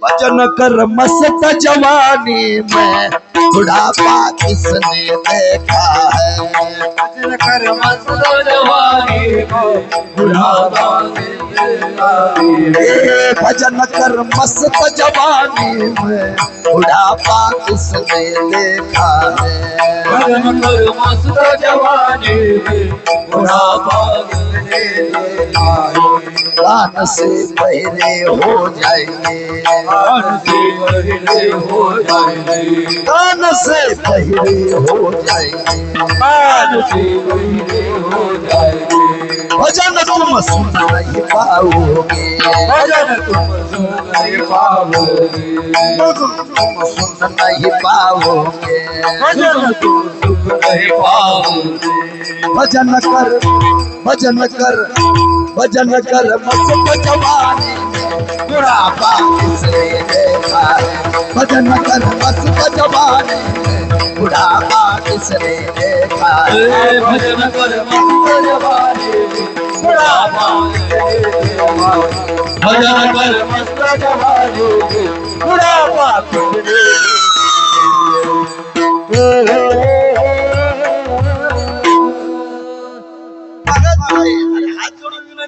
भजन कर मस्त जवानी में। बुढ़ापा किसने देखा है। भजन कर मस्त जवानी को बुढ़ापा भजन कर मस्त जवानी में। बुढ़ापा किसने देखा है। भजन कर मस्त जवानी में। बुढ़ापा किसने देखा है। कान से पहले हो जाएँगे। कान से पहले हो जाएँगे भजन तुम सुन नहीं पाओगे भजन तुम सुन पाओगे भजन तुम भजन कर भजन कर भजन कर, मस्त जवानी। बुढ़ापा किसने देखा भजन कर बस जवानी बुढ़ापा किसने देखा भजन कर बस जवानी बुढ़ापा भजन कर बस जवानी बुढ़ापा किसने